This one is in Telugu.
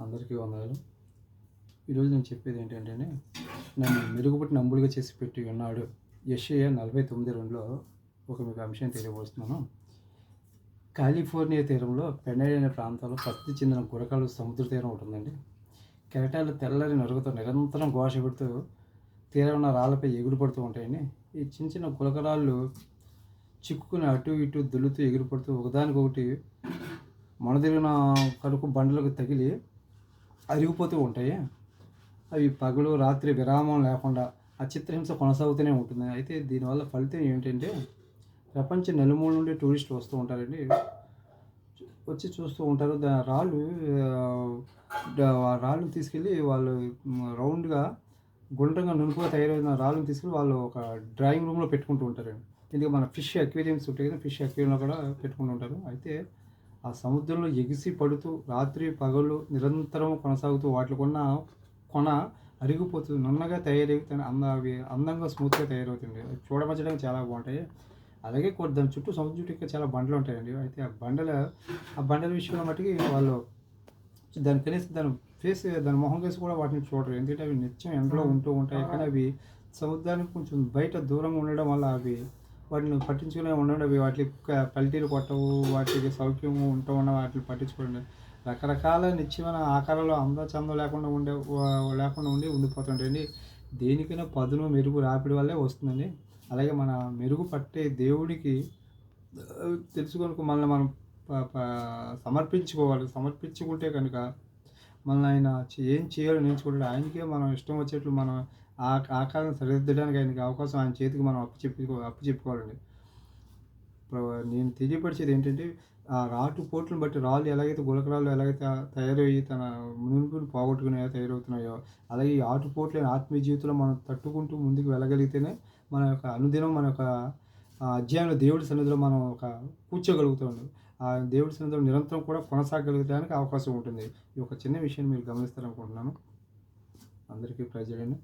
అందరికీ వందనాలు. ఈరోజు నేను చెప్పేది ఏంటంటే నన్ను మెరుగుపట్టి నమ్ముడుగా చేసి పెట్టి ఉన్నాడు యషయ నలభై తొమ్మిది రెండులో ఒక మీకు అంశం తెలియబోస్తున్నాను కాలిఫోర్నియా తీరంలో పెనైడ్ అనే ప్రాంతంలో ప్రసిద్ధి చెందిన గురకాలు సముద్ర తీరం ఉంటుందండి కెరటాలు తెల్లని నరుగుతో నిరంతరం ఘోష పెడుతూ తీరం ఉన్న రాళ్ళపై ఎగురు పడుతూ ఉంటాయండి ఈ చిన్న చిన్న గులకరాళ్ళు చిక్కుకుని అటు ఇటు దుల్లుతూ ఎగురు పడుతూ ఒకదానికొకటి మనదిరిగిన కడుపు బండలకు తగిలి అరిగిపోతూ ఉంటాయి. అవి పగలు రాత్రి విరామం లేకుండా ఆ చిత్రహింస కొనసాగుతూనే ఉంటుంది. అయితే దీనివల్ల ఫలితం ఏంటంటే ప్రపంచ నలుమూల నుండి టూరిస్టులు వస్తూ ఉంటారండి. వచ్చి చూస్తూ ఉంటారు. దా రాళ్ళు రాళ్ళని తీసుకెళ్ళి వాళ్ళు రౌండ్గా గుండ్రంగా నునుపుగా తయారైన రాళ్ళని తీసుకెళ్ళి వాళ్ళు ఒక డ్రాయింగ్ రూమ్లో పెట్టుకుంటూ ఉంటారండి ఎందుకంటే మన ఫిష్ అక్వేరియంస్ ఉంటాయి కదా ఫిష్ అక్వేరియంలో కూడా పెట్టుకుంటూ ఉంటారు. అయితే ఆ సముద్రంలో ఎగిసి పడుతూ రాత్రి పగలు నిరంతరం కొనసాగుతూ వాటికున్న కొన అరిగిపోతుంది నున్నగా తయారవుతుంది అంద అవి అందంగా స్మూత్గా తయారవుతుంది అవి చూడమచ్చడానికి చాలా బాగుంటాయి. అలాగే దాని చుట్టూ సముద్రం చుట్టూ ఇంకా చాలా బండలు ఉంటాయండి. అయితే ఆ బండల ఆ బండల విషయంలో మట్టుకి వాళ్ళు దాని కనీసం దాని ఫేస్ దాని మొహం కేసి కూడా వాటిని చూడరు. ఎందుకంటే అవి నిత్యం ఎండలో ఉంటూ ఉంటాయి. కానీ అవి సముద్రానికి కొంచెం బయట దూరంగా ఉండడం వల్ల అవి వాటిని పట్టించుకునే ఉండండి అవి వాటికి పల్టీలు కొట్టవు. వాటికి సౌఖ్యం ఉంటూ ఉన్న వాటిని పట్టించుకోండి రకరకాల నిత్యమైన ఆకారాలు అంద చందం లేకుండా ఉండే లేకుండా ఉండి ఉండిపోతుంటాయండి దేనికైనా పదును మెరుగు రాపిడి వల్లే వస్తుందండి. అలాగే మన మెరుగు పట్టే దేవుడికి తెలుసుకొని మనల్ని మనం సమర్పించుకోవాలి. సమర్పించుకుంటే కనుక మనల్ని ఆయన ఏం చేయాలో నేర్చుకుంటాడు ఆయనకే మనం ఇష్టం వచ్చేట్లు మనం ఆ ఆకారం సరిదిద్దడానికి ఆయనకి అవకాశం ఆయన చేతికి మనం అప్పు చెప్పుకో అప్పు చెప్పుకోవాలండి. నేను తెలియపరిచేది ఏంటంటే ఆ రాటు పోట్లను బట్టి రాళ్ళు ఎలాగైతే గులకరాళ్ళు ఎలాగైతే తయారయ్యి తన మునుపుని పోగొట్టుకునే తయారవుతున్నాయో అలాగే ఈ ఆటుపోట్లని ఆత్మీయ జీవితంలో మనం తట్టుకుంటూ ముందుకు వెళ్ళగలిగితేనే మన యొక్క అనుదినం మన యొక్క ఆ అధ్యాయంలో దేవుడి సన్నిధిలో మనం ఒక కూర్చోగలుగుతాం ఆ దేవుడి సన్నిధిలో నిరంతరం కూడా కొనసాగలిగడానికి అవకాశం ఉంటుంది. ఈ ఒక చిన్న విషయాన్ని మీరు గమనిస్తారనుకుంటున్నాను. అందరికీ ప్రజలను